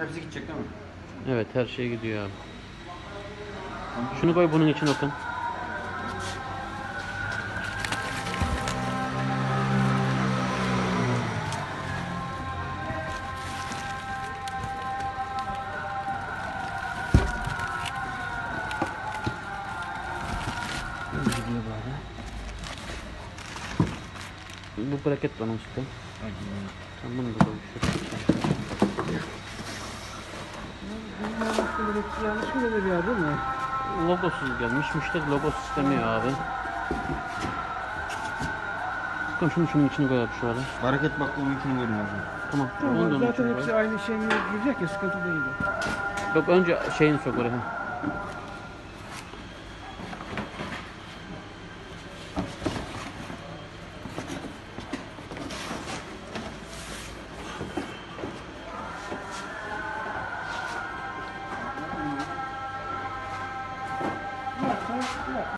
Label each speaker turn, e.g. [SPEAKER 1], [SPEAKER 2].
[SPEAKER 1] Hepsi gidecek değil mi?
[SPEAKER 2] Evet her şey gidiyor abi. Şunu koy bunun için Okan. Bu braket bana usta. Tamam bunu da kavuştur.
[SPEAKER 3] Yanlış mı veriyor değil mi?
[SPEAKER 2] Logosuz gelmiş. Müşteri logos istemiyor abi. Bakın şunu şunun içine koy abi şöyle.
[SPEAKER 1] Hareket bak onunkini koydum abi.
[SPEAKER 2] Tamam. onu da
[SPEAKER 3] Tamam,
[SPEAKER 2] onun
[SPEAKER 3] zaten
[SPEAKER 2] içine koy.
[SPEAKER 3] hepsi aynı şeyin girecek ya sıkıntı değil.
[SPEAKER 2] Yok önce şeyini sok oraya. よし行ってきます。